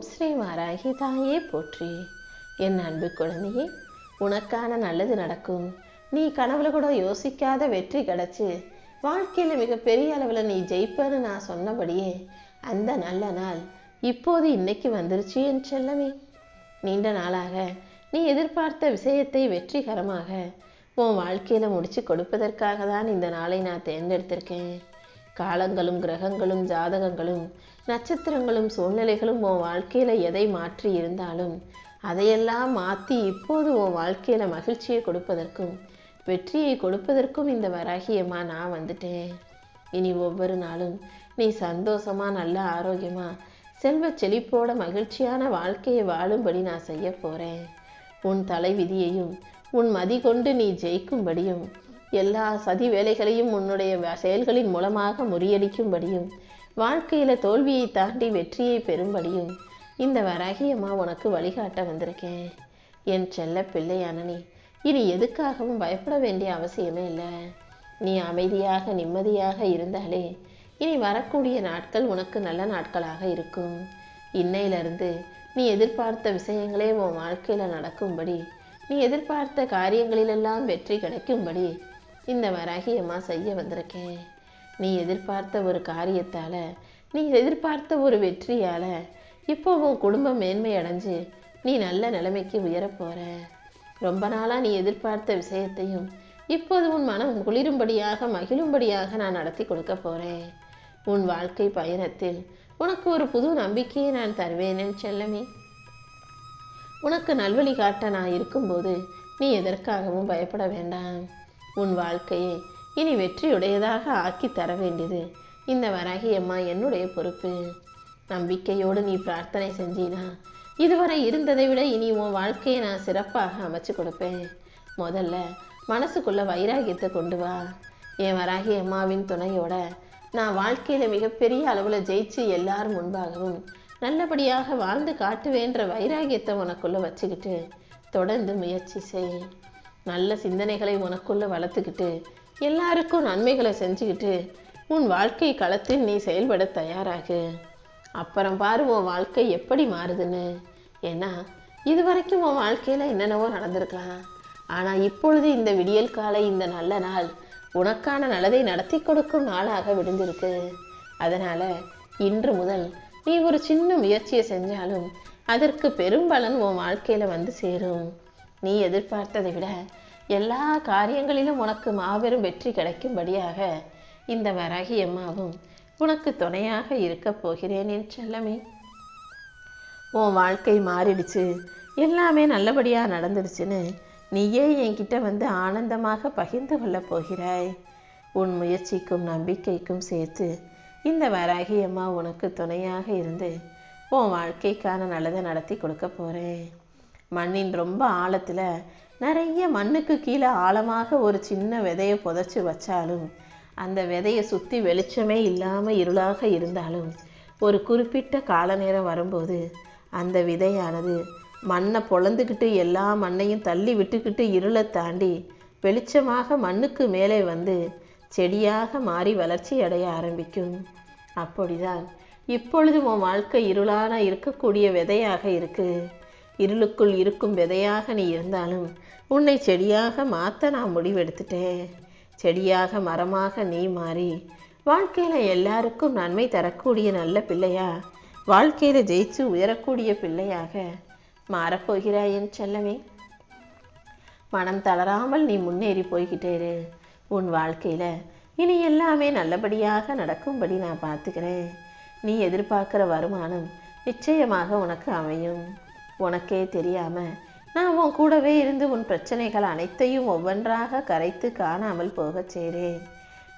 ஓம் ஸ்ரீ தாயே போற்றி. என் அன்பு குழந்தையே உனக்கான நல்லது நடக்கும். நீ கனவுல கூட யோசிக்காத வெற்றி கிடச்சி வாழ்க்கையில் மிகப்பெரிய அளவில் நீ ஜெயிப்பன்னு நான் சொன்னபடியே அந்த நல்ல நாள் இப்போது இன்னைக்கு வந்துருச்சு என் செல்லமே. நீண்ட நாளாக நீ எதிர்பார்த்த விஷயத்தை வெற்றிகரமாக உன் வாழ்க்கையில் முடிச்சு கொடுப்பதற்காக தான் இந்த நாளை நான் தேர்ந்தெடுத்திருக்கேன். காலங்களும் கிரகங்களும் ஜாதகங்களும் நட்சத்திரங்களும் சூழ்நிலைகளும் உன் வாழ்க்கையில் எதை மாற்றி இருந்தாலும் அதையெல்லாம் மாற்றி இப்போது உன் வாழ்க்கையில் மகிழ்ச்சியை கொடுப்பதற்கும் வெற்றியை கொடுப்பதற்கும் இந்த வராகியம்மா நான் வந்துட்டேன். இனி ஒவ்வொரு நாளும் நீ சந்தோஷமா நல்ல ஆரோக்கியமாக செல்வ செழிப்போட மகிழ்ச்சியான வாழ்க்கையை வாழும்படி நான் செய்ய போகிறேன் உன் தலைவிதியையும் உன் மதி கொண்டு நீ ஜெயிக்கும்படியும் எல்லா சதி வேலைகளையும் உன்னுடைய வ- செயல்களின் மூலமாக முறியடிக்கும்படியும் வாழ்க்கையில தோல்வியை தாண்டி வெற்றியை பெறும்படியும் இந்த வரகியம்மா உனக்கு வழிகாட்ட வந்திருக்கேன். என் செல்ல பிள்ளையானனி இனி எதுக்காகவும் பயப்பட வேண்டிய அவசியமே இல்லை. நீ அமைதியாக நிம்மதியாக இருந்தாலே இனி வரக்கூடிய நாட்கள் உனக்கு நல்ல நாட்களாக இருக்கும். இன்னையிலிருந்து நீ எதிர்பார்த்த விஷயங்களே உன் வாழ்க்கையில் நடக்கும்படி நீ எதிர்பார்த்த காரியங்களிலெல்லாம் வெற்றி கிடைக்கும்படி இந்த வராகியம்மா செய்ய வந்திருக்கேன் நீ எதிர்பார்த்த ஒரு காரியத்தால நீ எதிர்பார்த்த ஒரு வெற்றியால இப்போ உன் குடும்பம் மேன்மை அடைஞ்சு நீ நல்ல நிலைமைக்கு உயரப் போற. ரொம்ப நாளாக நீ எதிர்பார்த்த விஷயத்தையும் இப்போது உன் மனம் குளிரும்படியாக மகிழும்படியாக நான் நடத்தி கொடுக்க போறேன். உன் வாழ்க்கை பயணத்தில் உனக்கு ஒரு புது நம்பிக்கையை நான் தருவேன் என் செல்லமே. உனக்கு நல்வழி காட்ட நான் இருக்கும்போது நீ எதற்காகவும் பயப்பட வேண்டாம். உன் வாழ்க்கையை இனி வெற்றியுடையதாக ஆக்கி தர வேண்டியது. இந்த வராகி அம்மா என்னுடைய பொறுப்பு. நம்பிக்கையோடு நீ பிரார்த்தனை செஞ்சினா இதுவரை இருந்ததை விட இனி உன் வாழ்க்கையை நான் சிறப்பாக அமைச்சு கொடுப்பேன். முதல்ல மனசுக்குள்ள வைராகியத்தை கொண்டு வா. என் வராகி அம்மாவின் துணையோட நான் வாழ்க்கையில மிகப்பெரிய அளவில் ஜெயிச்சு எல்லார் முன்பாகவும் நல்லபடியாக வாழ்ந்து காட்டுவேன்ற வைராகியத்தை உனக்குள்ள வச்சுக்கிட்டு தொடர்ந்து முயற்சி செய். நல்ல சிந்தனைகளை உனக்குள்ள வளர்த்துக்கிட்டு எல்லாருக்கும் நன்மைகளை செஞ்சுக்கிட்டு உன் வாழ்க்கை களத்தில் நீ செயல்பட தயாராகு. அப்புறம் பாரு உன் வாழ்க்கை எப்படி மாறுதுன்னு. ஏன்னா இது வரைக்கும் உன் வாழ்க்கையில் என்னென்னவோ நடந்திருக்கலாம். ஆனால் இப்பொழுது இந்த விடியல் காலை இந்த நல்ல நாள் உனக்கான நல்லதை நடத்தி கொடுக்கும் நாளாக விடுந்திருக்கு. அதனால் இன்று முதல் நீ ஒரு சின்ன முயற்சியை செஞ்சாலும் அதற்கு பெரும்பலன் உன் வாழ்க்கையில் வந்து சேரும். நீ எதிர்பார்த்ததை விட எல்லா காரியங்களிலும் உனக்கு மாபெரும் வெற்றி கிடைக்கும்படியாக இந்த வராகி அம்மாவும் உனக்கு துணையாக இருக்கப் போகிறேன் என் செல்லமே. உன் வாழ்க்கை மாறிடுச்சு. எல்லாமே நல்லபடியாக நடந்துடுச்சுன்னு நீயே என்கிட்ட வந்து ஆனந்தமாக பகிர்ந்து கொள்ளப் போகிறாய். உன் முயற்சிக்கும் நம்பிக்கைக்கும் சேர்த்து இந்த வராகி அம்மா உனக்கு துணையாக இருந்து உன் வாழ்க்கைக்கான நல்லதை நடத்தி கொடுக்க போகிறேன் மண்ணின் ரொம்ப ஆழத்தில் நிறைய மண்ணுக்கு கீழே ஆழமாக ஒரு சின்ன விதையை புதைச்சி வச்சாலும் அந்த விதையை சுற்றி வெளிச்சமே இல்லாமல் இருளாக இருந்தாலும் ஒரு குறிப்பிட்ட கால நேரம் வரும்போது அந்த விதையானது மண்ணை பொழந்துக்கிட்டு எல்லா மண்ணையும் தள்ளி விட்டுக்கிட்டு இருளை தாண்டி வெளிச்சமாக மண்ணுக்கு மேலே வந்து செடியாக மாறி வளர்ச்சி அடைய ஆரம்பிக்கும். அப்படிதான் இப்பொழுது உன் வாழ்க்கை இருளான இருக்கக்கூடிய விதையாக இருக்கு. இருளுக்குள் இருக்கும் விதையாக நீ இருந்தாலும் உன்னை செடியாக மாற்ற நான் முடிவெடுத்துட்டேன். செடியாக மரமாக நீ மாறி வாழ்க்கையில் எல்லாருக்கும் நன்மை தரக்கூடிய நல்ல பிள்ளையா? வாழ்க்கையில் ஜெயிச்சு உயரக்கூடிய பிள்ளையாக மாறப்போகிறாய் என் செல்லமே. மனம் தளராமல் நீ முன்னேறி போய்கிட்டே இரு உன் வாழ்க்கையில் இனி எல்லாமே நல்லபடியாக நடக்கும்படி நான் பார்த்துக்கிறேன். நீ எதிர்பார்க்குற வருமானம் நிச்சயமாக உனக்கு அமையும். உனக்கே தெரியாமல் நான் உன் கூடவே இருந்து உன் பிரச்சனைகள் அனைத்தையும் ஒவ்வொன்றாக கரைத்து காணாமல் போகச் செய்கிறேன்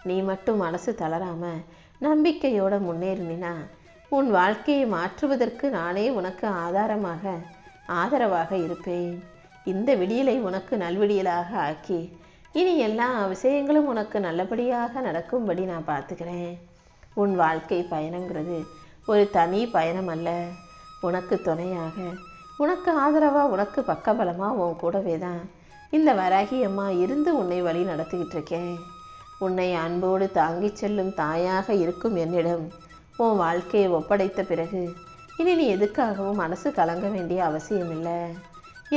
நீ மட்டும் மனசு தளராம நம்பிக்கையோட முன்னேறினா உன் வாழ்க்கையை மாற்றுவதற்கு நானே உனக்கு ஆதாரமாக ஆதரவாக இருப்பேன். இந்த விடியலை உனக்கு நல்விடியலாக ஆக்கி இனி எல்லா விஷயங்களும் உனக்கு நல்லபடியாக நடக்கும்படி நான் பார்த்துக்கிறேன். உன் வாழ்க்கை பயணங்கிறது ஒரு தனி பயணம் அல்ல உனக்கு துணையாக உனக்கு ஆதரவாக உனக்கு பக்கபலமாக உன் கூடவே தான் இந்த வராகி அம்மா இருந்து உன்னை வழி நடத்திக்கிட்டு இருக்கேன். உன்னை அன்போடு தாங்கிச் செல்லும் தாயாக இருக்கும் என்னிடம் உன் வாழ்க்கையை ஒப்படைத்த பிறகு இனி நீ எதுக்காகவும் மனசு கலங்க வேண்டிய அவசியம் இல்லை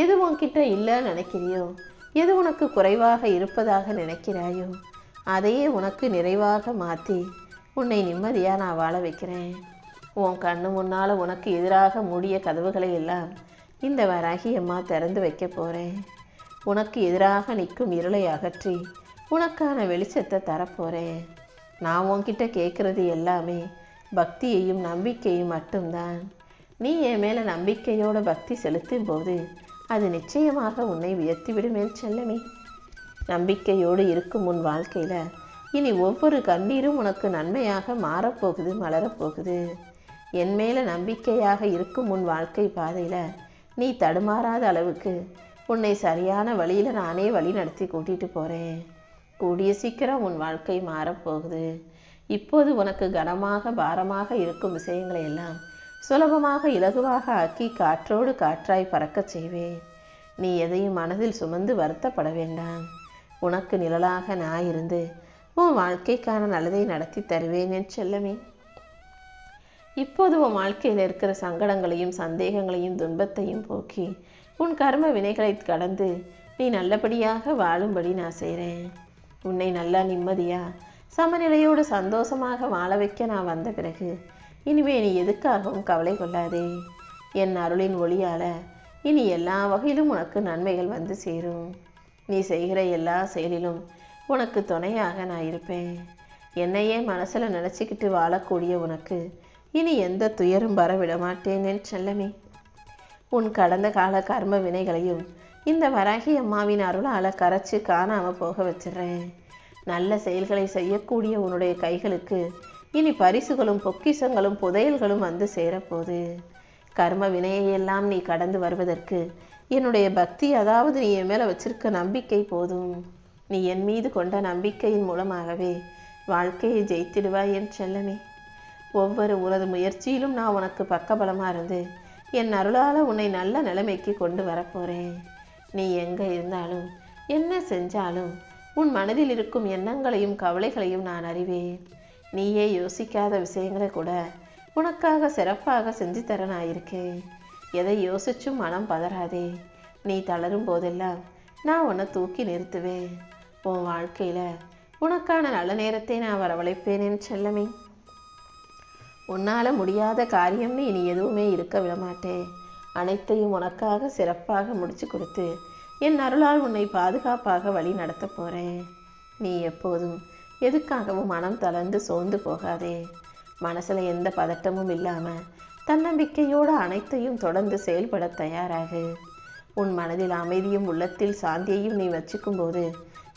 எது உன்கிட்ட இல்லைன்னு நினைக்கிறியோ? எது உனக்கு குறைவாக இருப்பதாக நினைக்கிறாயோ? அதையே உனக்கு நிறைவாக மாற்றி உன்னை நிம்மதியாக நான் வாழ வைக்கிறேன். உன் கண்ணு முன்னால் உனக்கு எதிராக மூடிய கதவுகளை எல்லாம் இந்த வராகி அம்மா திறந்து வைக்க போகிறேன் உனக்கு எதிராக நிற்கும் இருளை அகற்றி உனக்கான வெளிச்சத்தை தரப்போகிறேன் நான் உன்கிட்ட கேட்குறது எல்லாமே பக்தியையும் நம்பிக்கையும் மட்டும்தான். நீ என் மேலே நம்பிக்கையோட பக்தி செலுத்தும் போது அது நிச்சயமாக உன்னை உயர்த்திவிடும் என் செல்லமே. நம்பிக்கையோடு இருக்கும் உன் வாழ்க்கையில் இனி ஒவ்வொரு கண்ணீரும் உனக்கு நன்மையாக மாறப்போகுது மலரப்போகுது. என் மேலே நம்பிக்கையாக இருக்கும் உன் வாழ்க்கை பாதையில் நீ தடுமாறாத அளவுக்கு உன்னை சரியான வழியில் நானே வழி நடத்தி கூட்டிகிட்டு போகிறேன் கூடிய சீக்கிரம் உன் வாழ்க்கை மாறப்போகுது இப்போது உனக்கு கனமாக பாரமாக இருக்கும் விஷயங்களை எல்லாம் சுலபமாக இலகுவாக ஆக்கி காற்றோடு காற்றாய் பறக்கச் செய்வேன். நீ எதையும் மனதில் சுமந்து வருத்தப்பட வேண்டாம். உனக்கு நிழலாக நான் இருந்து உன் வாழ்க்கைக்கான நல்லதை நடத்தி தருவேன் என் செல்லமே. இப்போது உன் வாழ்க்கையில் இருக்கிற சங்கடங்களையும் சந்தேகங்களையும் துன்பத்தையும் போக்கி உன் கர்ம வினைகளை கடந்து நீ நல்லபடியாக வாழும்படி நான் செய்கிறேன் உன்னை நல்லா நிம்மதியா சமநிலையோடு சந்தோஷமாக வாழ வைக்க நான் வந்த பிறகு இனிமே நீ எதுக்காகவும் கவலை கொள்ளாதே. என் அருளின் ஒளியால் இனி எல்லா வகையிலும் உனக்கு நன்மைகள் வந்து சேரும். நீ செய்கிற எல்லா செயலிலும் உனக்கு துணையாக நான் இருப்பேன். என்னையே மனசில் நினச்சிக்கிட்டு வாழக்கூடிய உனக்கு இனி எந்த துயரும் வரவிட மாட்டேன் என் செல்லமே. உன் கடந்த கால கர்ம வினைகளையும் இந்த வராகி அம்மாவின் அருளால் கரைச்சி காணாமல் போக வச்சிடுறேன். நல்ல செயல்களை செய்யக்கூடிய உன்னுடைய கைகளுக்கு இனி பரிசுகளும் பொக்கிஷங்களும் புதையல்களும் வந்து சேரப்போகுது. கர்ம வினையையெல்லாம் நீ கடந்து வருவதற்கு என்னுடைய பக்தி அதாவது நீ என் மேலே வச்சிருக்க நம்பிக்கை போதும். நீ என் மீது கொண்ட நம்பிக்கையின் மூலமாகவே வாழ்க்கையை ஜெயித்திடுவாய் என் செல்லமே. ஒவ்வொரு உனது முயற்சியிலும் நான் உனக்கு பக்கபலமாக இருந்து என் அருளால் உன்னை நல்ல நிலைமைக்கு கொண்டு வரப்போகிறேன் நீ எங்கே இருந்தாலும் என்ன செஞ்சாலும் உன் மனதில் இருக்கும் எண்ணங்களையும் கவலைகளையும் நான் அறிவேன். நீயே யோசிக்காத விஷயங்களை கூட உனக்காக சிறப்பாக செஞ்சு தர நான் இருக்கேன் எதை யோசிச்சும் மனம் பதறாதே. நீ தளரும் போதெல்லாம் நான் உன்னை தூக்கி நிறுத்துவேன். உன் வாழ்க்கையில் உனக்கான நல்ல நேரத்தை நான் வரவழைப்பேனேன் செல்லமே. உன்னால் முடியாத காரியம்னு இனி எதுவுமே இருக்க விடமாட்டேன். அனைத்தையும் உனக்காக சிறப்பாக முடிச்சு கொடுத்து என் அருளால் உன்னை பாதுகாப்பாக வழி நடத்த போகிறேன் நீ எப்போதும் எதுக்காகவும் மனம் தளர்ந்து சோர்ந்து போகாதே. மனசில் எந்த பதட்டமும் இல்லாமல் தன்னம்பிக்கையோடு அனைத்தையும் தொடர்ந்து செயல்பட தயாராகு. உன் மனதில் அமைதியும் உள்ளத்தில் சாந்தியையும் நீ வச்சுக்கும்போது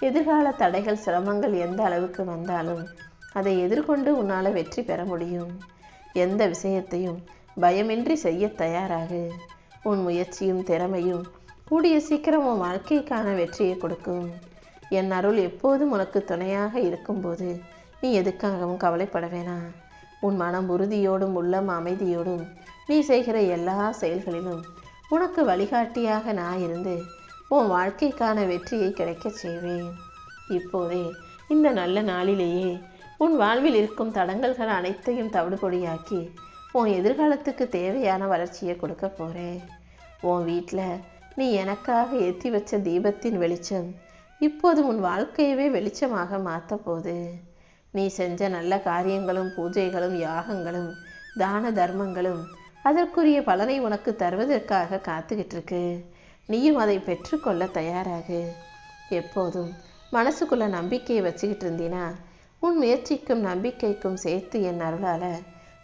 எதிர்கால தடைகள் சிரமங்கள் எந்த அளவுக்கு வந்தாலும் அதை எதிர்கொண்டு உன்னால் வெற்றி பெற முடியும். எந்த விஷயத்தையும் பயமின்றி செய்ய தயாராகு. உன் முயற்சியும் திறமையும் கூடிய சீக்கிரம் உன் வாழ்க்கைக்கான வெற்றியை கொடுக்கும். என் அருள் எப்போதும் உனக்கு துணையாக இருக்கும்போது நீ எதுக்காகவும் கவலைப்பட வேணாம். உன் மனம் உறுதியோடும் உள்ளம் அமைதியோடும் நீ செய்கிற எல்லா செயல்களிலும் உனக்கு வழிகாட்டியாக நான் இருந்து உன் வாழ்க்கைக்கான வெற்றியை கிடைக்கச் செய்வேன். இப்போதே இந்த நல்ல நாளிலேயே உன் வாழ்வில் இருக்கும் தடங்கல்கள் அனைத்தையும் தவிடுபொடியாக்கி உன் எதிர்காலத்துக்கு தேவையான வளர்ச்சியை கொடுக்க போகிறேன் உன் வீட்டில் நீ எனக்காக ஏற்றி வச்ச தீபத்தின் வெளிச்சம் இப்போது உன் வாழ்க்கையவே வெளிச்சமாக மாற்ற நீ செஞ்ச நல்ல காரியங்களும் பூஜைகளும் யாகங்களும் தான தர்மங்களும் அதற்குரிய பலனை உனக்கு தருவதற்காக காத்துக்கிட்டு இருக்கு. நீயும் அதை பெற்றுக்கொள்ள தயாராகு. எப்போதும் மனசுக்குள்ள நம்பிக்கையை வச்சுக்கிட்டு இருந்தீனா உன் முயற்சிக்கும் நம்பிக்கைக்கும் சேர்த்து என் அருளால்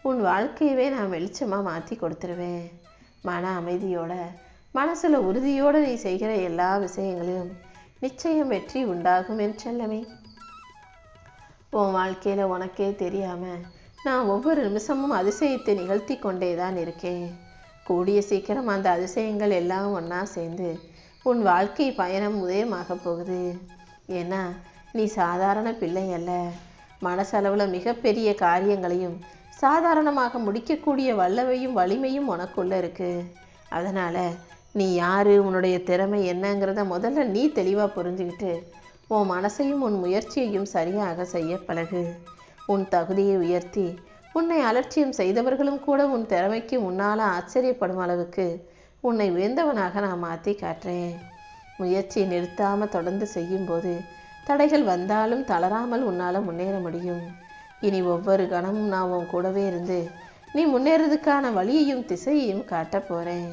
உன் வாழ்க்கையவே நான் வெளிச்சமாக மாற்றி கொடுத்துருவேன். மன அமைதியோட மனசில் உறுதியோடு நீ செய்கிற எல்லா விஷயங்களிலும் நிச்சயம் வெற்றி உண்டாகும் என் செல்லமே. உன் வாழ்க்கையில் உனக்கே தெரியாமல் நான் ஒவ்வொரு நிமிஷமும் அதிசயத்தை நிகழ்த்தி கொண்டே தான் இருக்கேன். கூடிய சீக்கிரம் அந்த அதிசயங்கள் எல்லாம் ஒன்றா சேர்ந்து உன் வாழ்க்கை பயணம் உதயமாக போகுது. ஏன்னா நீ சாதாரண பிள்ளை அல்ல. மனசளவில் மிகப்பெரிய காரியங்களையும் சாதாரணமாக முடிக்கக்கூடிய வல்லவையும் வலிமையும் உனக்குள்ளே இருக்கு. அதனால் நீ யார் உன்னுடைய திறமை என்னங்கிறத முதல்ல நீ தெளிவாக புரிஞ்சுக்கிட்டு உன் மனசையும் உன் முயற்சியையும் சரியாக செய்ய பழகு. உன் தகுதியை உயர்த்தி உன்னை அலட்சியம் செய்தவர்களும் கூட உன் திறமைக்கு உன்னால் ஆச்சரியப்படும் அளவுக்கு உன்னை உயர்ந்தவனாக நான் மாற்றி காட்டுறேன். முயற்சி நிறுத்தாமல் தொடர்ந்து செய்யும்போது தடைகள் வந்தாலும் தளராமல் உன்னால் முன்னேற முடியும். இனி ஒவ்வொரு கணமும் நான் உன் கூடவே இருந்து நீ முன்னேறதுக்கான வழியையும் திசையையும் காட்டப் போகிறேன்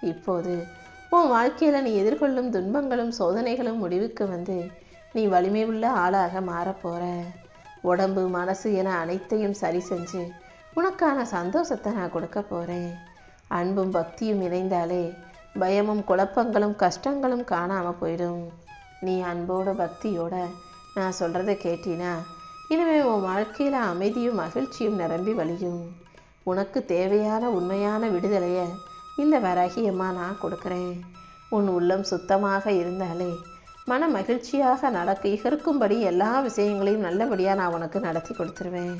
இப்போது உன் வாழ்க்கையில் நீ எதிர்கொள்ளும் துன்பங்களும் சோதனைகளும் முடிவுக்கு வந்து நீ வலிமை உள்ள ஆளாக மாறப் உடம்பு மனசு என அனைத்தையும் சரி செஞ்சு உனக்கான சந்தோஷத்தை நான் கொடுக்க போகிறேன் அன்பும் பக்தியும் இணைந்தாலே பயமும் குழப்பங்களும் கஷ்டங்களும் காணாமல் போயிடும். நீ அன்போட பக்தியோட நான் சொல்கிறத கேட்டினா இனிமே உன் வாழ்க்கையில் அமைதியும் மகிழ்ச்சியும் நிரம்பி வழியும். உனக்கு தேவையான உண்மையான விடுதலையை இந்த வராகியம்மா நான் கொடுக்குறேன். உன் உள்ளம் சுத்தமாக இருந்தாலே மன மகிழ்ச்சியாக நடக்க இகருக்கும்படி எல்லா விஷயங்களையும் நல்லபடியாக நான் உனக்கு நடத்தி கொடுத்துருவேன்.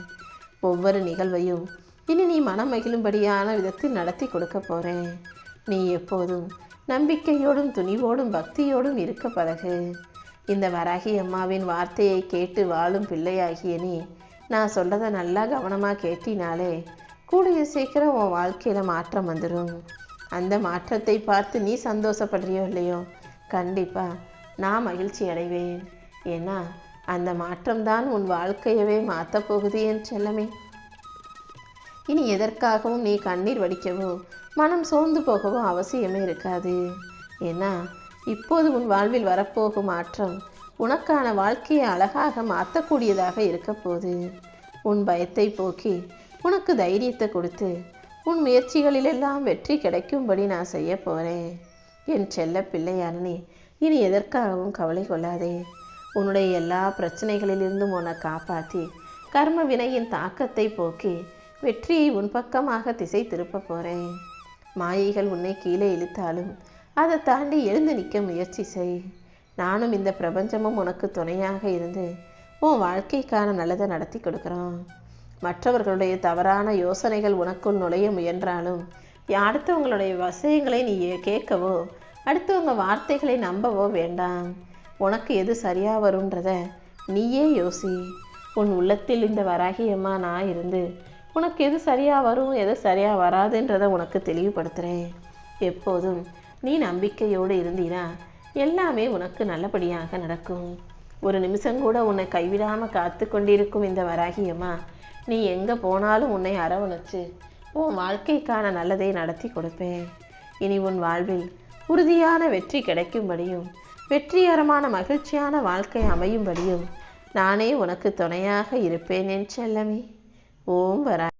ஒவ்வொரு நிகழ்வையும் இனி நீ மனம் மகிழும்படியான விதத்தில் நடத்தி கொடுக்க போகிறேன் நீ எப்போதும் நம்பிக்கையோடும் துணிவோடும் பக்தியோடும் இருக்க பழகு. இந்த வராகி அம்மாவின் வார்த்தையை கேட்டு வாழும் பிள்ளையாகிய நீ நான் சொல்கிறத நல்லா கவனமாக கேட்டினாலே கூடிய சீக்கிரம் உன் வாழ்க்கையில் மாற்றம் வந்துடும் அந்த மாற்றத்தை பார்த்து நீ சந்தோஷப்படுறியோ இல்லையோ? கண்டிப்பாக நான் மகிழ்ச்சி அடைவேன். ஏன்னா அந்த மாற்றம்தான் உன் வாழ்க்கையவே மாற்றப் போகுது என் செல்லமே. இனி எதற்காகவும் நீ கண்ணீர் வடிக்கவோ மனம் சோர்ந்து போகவோ அவசியமே இருக்காது. ஏன்னா இப்போது உன் வாழ்வில் வரப்போகும் மாற்றம் உனக்கான வாழ்க்கையை அழகாக மாற்றக்கூடியதாக இருக்க உன் பயத்தை போக்கி உனக்கு தைரியத்தை கொடுத்து உன் முயற்சிகளிலெல்லாம் வெற்றி கிடைக்கும்படி நான் செய்ய போகிறேன் என் செல்ல பிள்ளையான நீ இனி எதற்காகவும் கவலை கொள்ளாதே. உன்னுடைய எல்லா பிரச்சனைகளிலிருந்தும் உன்னை காப்பாற்றி கர்ம வினையின் தாக்கத்தை போக்கி வெற்றியை உன் பக்கமாக திசை திருப்ப போறேன். மாயைகள் உன்னை கீழே இழுத்தாலும் அதை தாண்டி எழுந்து நிற்க முயற்சி செய். நானும் இந்த பிரபஞ்சமும் உனக்கு துணையாக இருந்து உன் வாழ்க்கைக்கான நல்லதை நடத்தி கொடுக்குறோம். மற்றவர்களுடைய தவறான யோசனைகள் உனக்குள் நுழைய முயன்றாலும் அடுத்தவங்களுடைய வசதிகளை நீ கேட்கவோ அடுத்தவங்க வார்த்தைகளை நம்பவோ வேண்டாம். உனக்கு எது சரியா வரும்ன்றத நீயே யோசி. உன் உள்ளத்தில் இந்த வராகியம்மா நான் இருந்து உனக்கு எது சரியாக வரும் எது சரியாக வராதுன்றத உனக்கு தெளிவுபடுத்துகிறேன் எப்போதும் நீ நம்பிக்கையோடு இருந்தீனா எல்லாமே உனக்கு நல்லபடியாக நடக்கும். ஒரு நிமிஷம் கூட உன்னை கைவிடாமல் காத்து கொண்டிருக்கும் இந்த வராகியம்மா நீ எங்கே போனாலும் உன்னை அரவணைச்சு உன் வாழ்க்கைக்கான நல்லதை நடத்தி கொடுப்பேன். இனி உன் வாழ்வில் உறுதியான வெற்றி கிடைக்கும்படியும் வெற்றிகரமான மகிழ்ச்சியான வாழ்க்கை அமையும்படியும் நானே உனக்கு துணையாக இருப்பேன் என் செல்லமே. ஓம் வரா